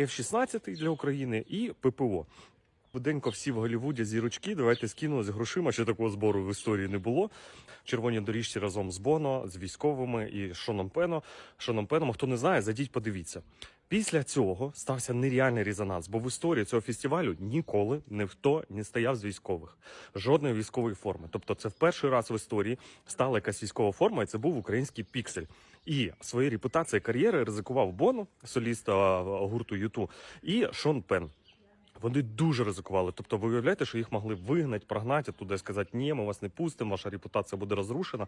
F-16 для України і ППО. Буденько всі в Голлівуді зірочки. Давайте скинули з грошима. Ще такого збору в історії не було. Червоні доріжці разом з Боно, з військовими і Шоном Пено. Шоном Пеном, хто не знає, зайдіть, подивіться. Після цього стався нереальний резонанс, бо в історії цього фестивалю ніколи ніхто не стояв з військових, жодної військової форми. Тобто, це в перший раз в історії стала якась військова форма, і це був український піксель. І своєю репутацією кар'єри ризикував Боно, соліста гурту Юту, і Шон Пен. Вони дуже ризикували. Тобто, ви уявляєте, що їх могли вигнати, прогнати туди, сказати, ні, ми вас не пустимо, ваша репутація буде розрушена.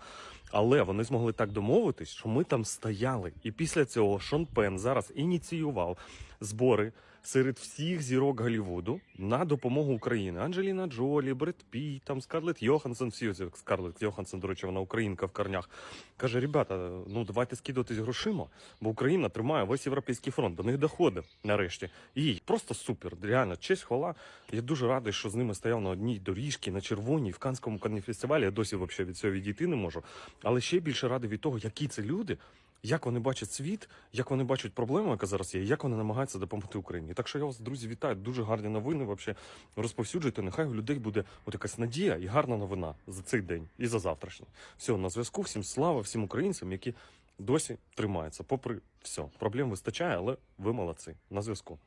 Але вони змогли так домовитись, що ми там стояли. І після цього Шон Пен зараз ініціював збори серед всіх зірок Голлівуду на допомогу Україні. Анджеліна Джолі, Бред Піт, там Скарлетт Йоханссон, всі Скарлетт Йоханссон, до речі, вона українка в корнях. Каже: ребята, ну давайте скидуватись грошима, бо Україна тримає весь європейський фронт. До них доходить нарешті. І просто супер. Реально, честь, хвала. Я дуже радий, що з ними стояв на одній доріжці, на червоній, в Канському фестивалі. Я досі взагалі від цього відійти не можу. Але ще більше радий від того, які це люди. Як вони бачать світ, як вони бачать проблему, яка зараз є, як вони намагаються допомогти Україні. Так що я вас, друзі, вітаю. Дуже гарні новини. Вообще розповсюджуйте. Нехай у людей буде от якась надія і гарна новина за цей день і за завтрашній. Все, на зв'язку. Всім слава, всім українцям, які досі тримаються. Попри все, проблем вистачає, але ви молодці. На зв'язку.